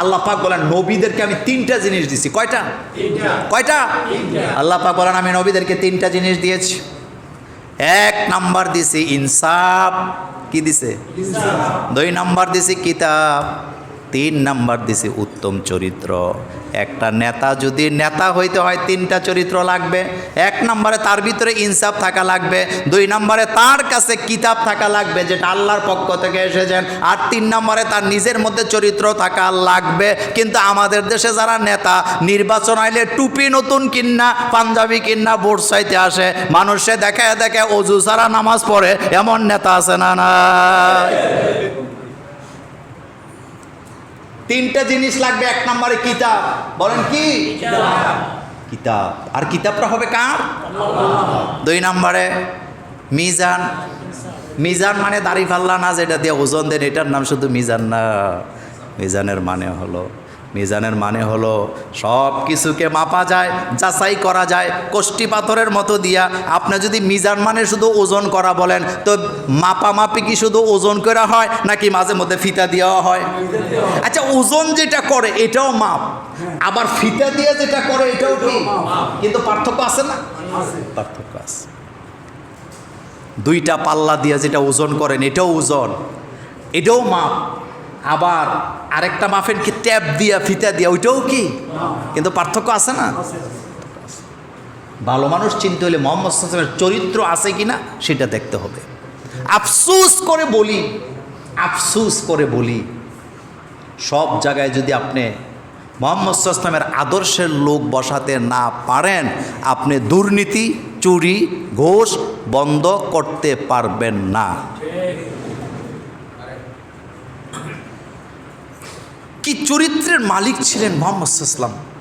আল্লাহ পাক বলেন নবীদেরকে আমি তিনটা জিনিস দিছি। কয়টা? কয়টা? আল্লাহ পাক বলেন আমি নবীদেরকে তিনটা জিনিস দিয়েছি। এক নাম্বার দিছি ইনসাফ। কি দিছে? দুই নাম্বার দিছি কিতাব। তিন নাম্বার দিছি উত্তম চরিত্র। একটা নেতা যদি নেতা হইতে হয়, তিনটা চরিত্র লাগবে। এক নম্বরে তার ভিতরে ইনসাফ থাকা লাগবে। দুই নম্বরে তার কাছে কিতাব থাকা লাগবে, যেটা আল্লাহর পক্ষ থেকে এসেছেন। আর তিন নম্বরে তার নিজের মধ্যে চরিত্র থাকা লাগবে। কিন্তু আমাদের দেশে যারা নেতা, নির্বাচন আইলে টুপি নতুন কিন্না, পাঞ্জাবি কিন্না ভোট চাইতে আসে। মানুষে দেখে দেখে অজু ছাড়া নামাজ পড়ে। এমন নেতা আছে না না তিনটা জিনিস লাগবে এক নম্বরে কিতাব। বলেন কি? কিতাব। আর কিতাবটা হবে কার? দুই নম্বরে মিজান। মিজান মানে দাড়ি ফাল্লা না যেটা দিয়ে ওজন দেন এটার নাম শুধু মিজান না। মিজানের মানে হলো মিজানের মানে হলো সব কিছুকে মাপা যায়, যাচাই করা যায়, কোষ্টি পাথরের মতো দিয়া। আপনি যদি মিজান মানে শুধু ওজন করা বলেন, তো মাপামাপি কি শুধু ওজন করা হয়, নাকি মাঝে মধ্যে ফিতা দেওয়া হয়? আচ্ছা ওজন যেটা করে, এটাও মাপ। আবার ফিতা দিয়ে যেটা করে, এটাও কি কিন্তু পার্থক্য আছে না? পার্থক্য আছে। দুইটা পাল্লা দিয়ে যেটা ওজন করেন, এটাও ওজন, এটাও মাপ। আবার আরেকটা মাফের কি ট্যাপ দিয়া, ফিতা দিয়া, ওইটাও কি? কিন্তু পার্থক্য আছে না? ভালো মানুষ চিনতে হলে মোহাম্মদ সাল্লামের চরিত্র আছে কি না, সেটা দেখতে হবে। আফসুস করে বলি, আফসুস করে বলি, সব জায়গায় যদি আপনি মোহাম্মদ সাল্লামের আদর্শের লোক বসাতে না পারেন, আপনি দুর্নীতি, চুরি, ঘোষ বন্ধ করতে পারবেন না। কি চরিত্রের মালিক ছিলেন মোহাম্মদ সাল্লাম